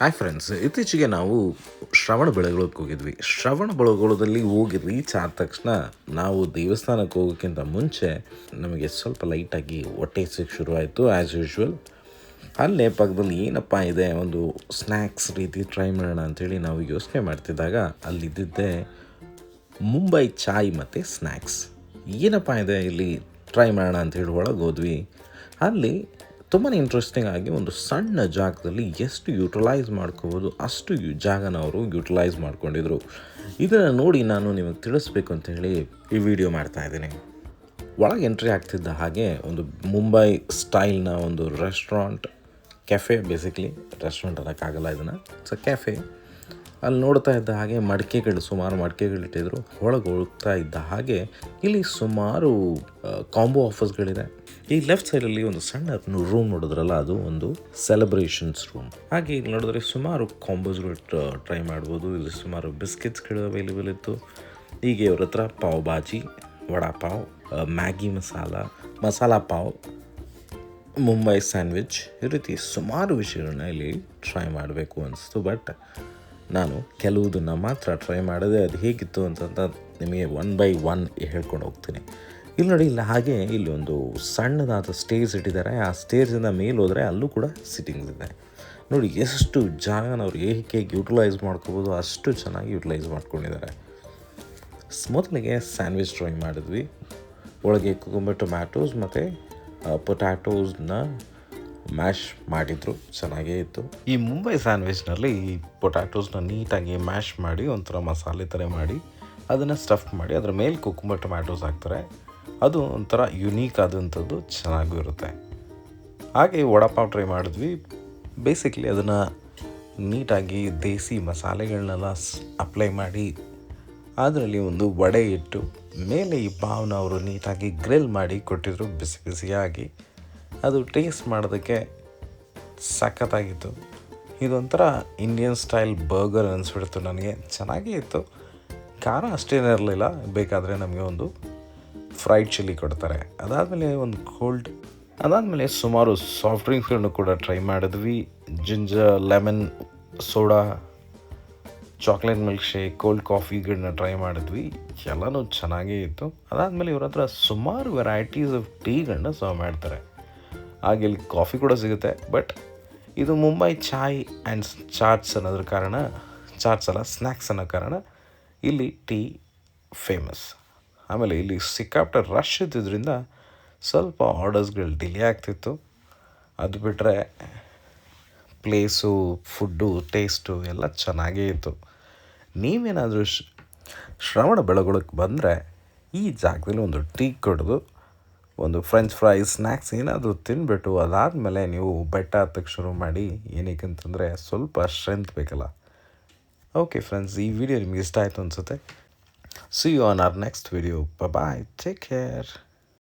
Hi friends ಇತ್ತೀಚೆಗೆ ನಾವು ಶ್ರವಣ ಬೆಳಗೊಳಕ್ಕೆ ಹೋಗಿದ್ವಿ. ಶ್ರವಣ ಬೆಳಗೊಳದಲ್ಲಿ ಹೋಗಿ ರೀಚ್ ಆದ ತಕ್ಷಣ ನಾವು ದೇವಸ್ಥಾನಕ್ಕೆ ಹೋಗೋಕ್ಕಿಂತ ಮುಂಚೆ ನಮಗೆ ಸ್ವಲ್ಪ ಲೈಟಾಗಿ ಹೊಟ್ಟೆ ಸಿಕ್ ಶುರುವಾಯಿತು ಆ್ಯಸ್ ಯೂಶ್ವಲ್ ಅಲ್ಲೇ ಪಕ್ಕದಲ್ಲಿ ಏನಪ್ಪ ಇದೆ, ಒಂದು ಸ್ನ್ಯಾಕ್ಸ್ ರೀತಿ ಟ್ರೈ ಮಾಡೋಣ ಅಂಥೇಳಿ ನಾವು ಯೋಚನೆ ಮಾಡ್ತಿದ್ದಾಗ ಅಲ್ಲಿದ್ದಿದ್ದೆ ಮುಂಬೈ ಚಾಯ್ ಮತ್ತು ಸ್ನ್ಯಾಕ್ಸ್ ಏನಪ್ಪ ಇದೆ ಇಲ್ಲಿ ಟ್ರೈ ಮಾಡೋಣ ಅಂತ ಹೇಳಿ ಒಳಗೆ ಹೋದ್ವಿ. ಅಲ್ಲಿ ತುಂಬಾ ಇಂಟ್ರೆಸ್ಟಿಂಗ್ ಆಗಿ ಒಂದು ಸಣ್ಣ ಜಾಗದಲ್ಲಿ ಎಷ್ಟು ಯುಟಿಲೈಸ್ ಮಾಡ್ಕೋಬೋದು ಅಷ್ಟು ಜಾಗನ ಅವರು ಯುಟಿಲೈಸ್ ಮಾಡ್ಕೊಂಡಿದ್ರು. ಇದನ್ನು ನೋಡಿ ನಾನು ನಿಮಗೆ ತಿಳಿಸ್ಬೇಕು ಅಂತ ಹೇಳಿ ಈ ವಿಡಿಯೋ ಮಾಡ್ತಾ ಇದ್ದೀನಿ. ಒಳಗೆ ಎಂಟ್ರಿ ಆಗ್ತಿದ್ದ ಹಾಗೆ ಒಂದು ಮುಂಬೈ ಸ್ಟೈಲ್ನ ಒಂದು ರೆಸ್ಟೋರೆಂಟ್ ಕೆಫೆ ಬೇಸಿಕಲಿ ರೆಸ್ಟೋರೆಂಟ್ ಅನ್ನೋಕ್ಕಾಗಲ್ಲ ಇದನ್ನು. ಸೊ ಕೆಫೆ ಅಲ್ಲಿ ನೋಡ್ತಾ ಇದ್ದ ಹಾಗೆ ಮಡಿಕೆಗಳು, ಸುಮಾರು ಮಡಿಕೆಗಳಿಟ್ಟಿದ್ರು ಒಳಗೆ ಹೋಗ್ತಾ ಇದ್ದ ಹಾಗೆ ಇಲ್ಲಿ ಸುಮಾರು ಕಾಂಬೋ ಆಫರ್ಸ್ಗಳಿದೆ ಈ ಲೆಫ್ಟ್ ಸೈಡಲ್ಲಿ ಒಂದು ಸಣ್ಣ ರೂಮ್ ನೋಡಿದ್ರಲ್ಲ, ಅದು ಒಂದು ಸೆಲೆಬ್ರೇಷನ್ಸ್ ರೂಮ್ ಹಾಗೆ ಇಲ್ಲಿ ನೋಡಿದ್ರೆ ಸುಮಾರು ಕಾಂಬೋಸ್ಗಳು ಟ್ರೈ ಮಾಡ್ಬೋದು. ಇಲ್ಲಿ ಸುಮಾರು ಬಿಸ್ಕೆಟ್ಸ್ಗಳು ಅವೈಲೇಬಲ್ ಇತ್ತು. ಹೀಗೆ ಅವ್ರ ಹತ್ರ ಪಾವ್ ಬಾಜಿ ವಡಾ ಪಾವ್ ಮ್ಯಾಗಿ ಮಸಾಲ ಮಸಾಲ ಪಾವ್, ಮುಂಬೈ ಸ್ಯಾಂಡ್ವಿಚ್ ಈ ರೀತಿ ಸುಮಾರು ವಿಷಯಗಳನ್ನ ಇಲ್ಲಿ ಟ್ರೈ ಮಾಡಬೇಕು ಅನಿಸ್ತು. ಬಟ್ ನಾನು ಕೆಲವುದನ್ನು ಮಾತ್ರ ಟ್ರೈ ಮಾಡಿದೆ ಅದು ಹೇಗಿತ್ತು ಅಂತಂತ ನಿಮಗೆ ಒನ್ ಬೈ ಒನ್ ಹೇಳ್ಕೊಂಡು ಹೋಗ್ತೀನಿ. ಇಲ್ಲಿ ನೋಡಿ, ಇಲ್ಲ, ಹಾಗೆ ಇಲ್ಲಿ ಒಂದು ಸಣ್ಣದಾದ ಸ್ಟೇಜ್ ಇಟ್ಟಿದ್ದಾರೆ. ಆ ಸ್ಟೇಜಿಂದ ಮೇಲೆ ಹೋದರೆ ಅಲ್ಲೂ ಕೂಡ ಸಿಟ್ಟಿಂಗ್ಸ್ ಇದೆ ನೋಡಿ, ಎಷ್ಟು ಜಾಗನ ಅವ್ರು ಏಕೆ ಯುಟಿಲೈಸ್ ಮಾಡ್ಕೋಬೋದು, ಅಷ್ಟು ಚೆನ್ನಾಗಿ ಯುಟಿಲೈಸ್ ಮಾಡ್ಕೊಂಡಿದ್ದಾರೆ. ಮೊದಲಿಗೆ ಸ್ಯಾಂಡ್ವಿಚ್ ಡ್ರಾಯಿಂಗ್ ಮಾಡಿದ್ವಿ. ಒಳಗೆ ಕುಕುಂಬ ಟೊಮ್ಯಾಟೋಸ್ ಮತ್ತು ಪೊಟ್ಯಾಟೋಸ್ನ ಮ್ಯಾಶ್ ಮಾಡಿದರು. ಚೆನ್ನಾಗೇ ಇತ್ತು. ಈ ಮುಂಬೈ ಸ್ಯಾಂಡ್ವಿಚ್ನಲ್ಲಿ ಈ ಪೊಟ್ಯಾಟೋಸ್ನ ನೀಟಾಗಿ ಮ್ಯಾಶ್ ಮಾಡಿ, ಒಂಥರ ಮಸಾಲೆ ಥರ ಮಾಡಿ, ಅದನ್ನು ಸ್ಟಫ್ ಮಾಡಿ, ಅದರ ಮೇಲೆ ಕುಕುಂಬ ಟೊಮ್ಯಾಟೋಸ್ ಹಾಕ್ತಾರೆ. ಅದು ಒಂಥರ ಯುನೀಕ್ ಆದಂಥದ್ದು ಚೆನ್ನಾಗೂ ಇರುತ್ತೆ. ಹಾಗೆ ವಡಾಪಾವ್ ಟ್ರೈ ಮಾಡಿದ್ವಿ. ಬೇಸಿಕ್ಲಿ ಅದನ್ನು ನೀಟಾಗಿ ದೇಸಿ ಮಸಾಲೆಗಳನ್ನೆಲ್ಲ ಅಪ್ಲೈ ಮಾಡಿ ಅದರಲ್ಲಿ ಒಂದು ವಡೆ ಇಟ್ಟು ಮೇಲೆ ಈ ಪಾವ್ನ ಅವರು ನೀಟಾಗಿ ಗ್ರಿಲ್ ಮಾಡಿ ಕೊಟ್ಟಿದ್ರು ಬಿಸಿ ಬಿಸಿಯಾಗಿ. ಅದು ಟೇಸ್ಟ್ ಮಾಡೋದಕ್ಕೆ ಸಖತ್ತಾಗಿತ್ತು. ಇದೊಂಥರ ಇಂಡಿಯನ್ ಸ್ಟೈಲ್ ಬರ್ಗರ್ ಅನಿಸ್ಬಿಡ್ತು ನನಗೆ. ಚೆನ್ನಾಗೇ ಇತ್ತು. ಖಾರ ಅಷ್ಟೇನೇ ಇರಲಿಲ್ಲ. ಬೇಕಾದರೆ ನಮಗೆ ಒಂದು ಫ್ರೈಡ್ ಚಿಲ್ಲಿ ಕೊಡ್ತಾರೆ. ಅದಾದಮೇಲೆ ಒಂದು ಕೋಲ್ಡ್, ಅದಾದಮೇಲೆ ಸುಮಾರು ಸಾಫ್ಟ್ ಡ್ರಿಂಕ್ಸ್ಗಳನ್ನು ಕೂಡ ಟ್ರೈ ಮಾಡಿದ್ವಿ. Ginger, lemon, soda, chocolate milk shake cold ಕಾಫಿಗಳನ್ನ try ಮಾಡಿದ್ವಿ. ಎಲ್ಲನೂ ಚೆನ್ನಾಗೇ ಇತ್ತು. ಅದಾದಮೇಲೆ ಇವ್ರ ಹತ್ರ ಸುಮಾರು ವೆರೈಟೀಸ್ ಆಫ್ ಟೀಗಳನ್ನ ಸರ್ವ್ ಮಾಡ್ತಾರೆ. ಹಾಗೆ ಇಲ್ಲಿ ಕಾಫಿ ಕೂಡ ಸಿಗುತ್ತೆ. ಬಟ್ ಇದು ಮುಂಬೈ ಚಾಯ್ ಆ್ಯಂಡ್ ಚಾಟ್ಸ್ ಅನ್ನೋದ್ರ ಕಾರಣ, ಚಾಟ್ಸ್ ಅಲ್ಲ, ಸ್ನ್ಯಾಕ್ಸ್ ಅನ್ನೋ ಕಾರಣ ಇಲ್ಲಿ ಟೀ ಫೇಮಸ್. ಆಮೇಲೆ ಇಲ್ಲಿ ಸಿಕ್ಕಾಪಟ್ಟೆ ರಶ್ ಇದ್ದಿದ್ದರಿಂದ ಸ್ವಲ್ಪ ಆರ್ಡರ್ಸ್ಗಳು ಡಿಲೇ ಆಗ್ತಿತ್ತು. ಅದು ಬಿಟ್ಟರೆ ಪ್ಲೇಸು ಫುಡ್ಡು ಟೇಸ್ಟು ಎಲ್ಲ ಚೆನ್ನಾಗೇ ಇತ್ತು. ನೀವೇನಾದರೂ ಶ್ರವಣ ಬೆಳಗೊಳಕ್ಕೆ ಬಂದರೆ ಈ ಜಾಗದಲ್ಲಿ ಒಂದು ಟೀ ಕುಡಿದು, ಒಂದು ಫ್ರೆಂಚ್ ಫ್ರೈ ಸ್ನ್ಯಾಕ್ಸ್ ಏನಾದರೂ ತಿನ್ಬಿಟ್ಟು ಅದಾದಮೇಲೆ ನೀವು ಬೆಟ್ಟ ಹತ್ತಕ್ಕೆ ಶುರು ಮಾಡಿ ಏನಕ್ಕೆ ಅಂತಂದರೆ ಸ್ವಲ್ಪ ಸ್ಟ್ರೆಂತ್ ಬೇಕಲ್ಲ. ಓಕೆ ಫ್ರೆಂಡ್ಸ್ ಈ ವಿಡಿಯೋ ನಿಮ್ಗೆ ಇಷ್ಟ ಆಯಿತು ಅನಿಸುತ್ತೆ. See you on our next video. Bye bye. Take care.